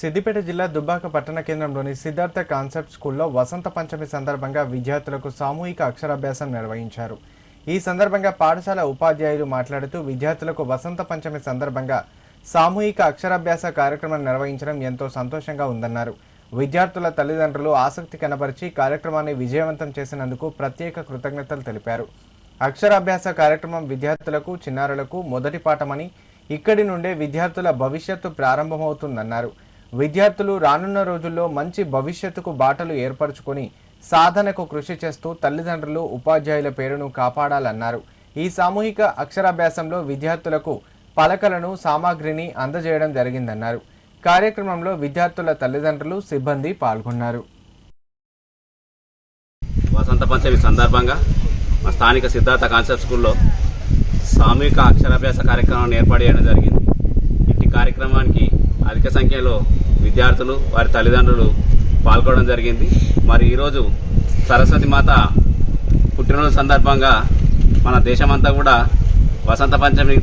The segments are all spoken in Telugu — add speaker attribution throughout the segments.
Speaker 1: సిద్దిపేట జిల్లా దుబ్బాక పట్టణ కేంద్రంలోని సిద్ధార్థ కాన్సెప్ట్ స్కూల్లో వసంత పంచమి సందర్భంగా విద్యార్థులకు సామూహిక అక్షరాభ్యాసం నిర్వహించారు. ఈ సందర్భంగా పాఠశాల ఉపాధ్యాయులు మాట్లాడుతూ విద్యార్థులకు వసంత పంచమి సందర్భంగా సామూహిక అక్షరాభ్యాస కార్యక్రమం నిర్వహించడం ఎంతో సంతోషంగా ఉందన్నారు. విద్యార్థుల తల్లిదండ్రులు ఆసక్తి కనబరిచి కార్యక్రమాన్ని విజయవంతం చేసినందుకు ప్రత్యేక కృతజ్ఞతలు తెలిపారు. అక్షరాభ్యాస కార్యక్రమం విద్యార్థులకు చిన్నారులకు మొదటి పాఠమని ఇక్కడి నుండే విద్యార్థుల భవిష్యత్తు ప్రారంభమవుతుందన్నారు. విద్యార్థులు రానున్న రోజుల్లో మంచి భవిష్యత్తుకు బాటలు ఏర్పరచుకొని సాధనకు కృషి చేస్తూ తల్లిదండ్రులు ఉపాధ్యాయుల పేరును కాపాడాలన్నారు. ఈ సామూహిక అక్షరాభ్యాసంలో విద్యార్థులకు పలకలను సామాగ్రిని అందజేయడం జరిగిందన్నారు. కార్యక్రమంలో విద్యార్థుల తల్లిదండ్రులు సిబ్బంది పాల్గొన్నారు.
Speaker 2: వసంత పంచమి సందర్భంగా మా స్థానిక సిద్ధార్థ కాన్సెప్ట్ స్కూల్లో సామూహిక అక్షరాభ్యాస కార్యక్రమాన్ని ఏర్పాటు చేయడం జరిగింది. ఇట్టి కార్యక్రమానికి అధిక సంఖ్యలో విద్యార్థులు వారి తల్లిదండ్రులు పాల్గొనడం జరిగింది. మరి ఈరోజు సరస్వతి మాత పుట్టినరోజు సందర్భంగా మన దేశమంతా కూడా వసంత పంచమి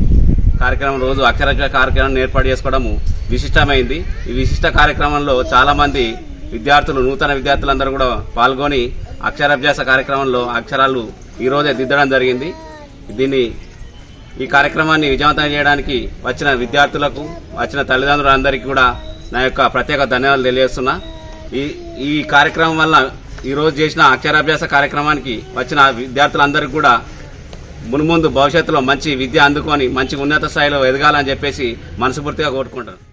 Speaker 2: కార్యక్రమం రోజు అక్షరాభ్యాస కార్యక్రమం ఏర్పాటు చేసుకోవడము విశిష్టమైంది. ఈ విశిష్ట కార్యక్రమంలో చాలామంది విద్యార్థులు నూతన విద్యార్థులందరూ కూడా పాల్గొని అక్షరాభ్యాస కార్యక్రమంలో అక్షరాలు ఈ రోజే దిద్దడం జరిగింది. దీన్ని ఈ కార్యక్రమాన్ని విజయవంతం చేయడానికి వచ్చిన విద్యార్థులకు వచ్చిన తల్లిదండ్రులందరికీ కూడా నా యొక్క ప్రత్యేక ధన్యవాదాలు తెలియజేస్తున్నా. ఈ ఈ కార్యక్రమం వల్ల ఈరోజు చేసిన అక్షరాభ్యాస కార్యక్రమానికి వచ్చిన విద్యార్థులందరికీ కూడా మున్ముందు భవిష్యత్తులో మంచి విద్య అందుకొని మంచి ఉన్నత స్థాయిలో ఎదగాలని చెప్పేసి మనస్ఫూర్తిగా కోరుకుంటాను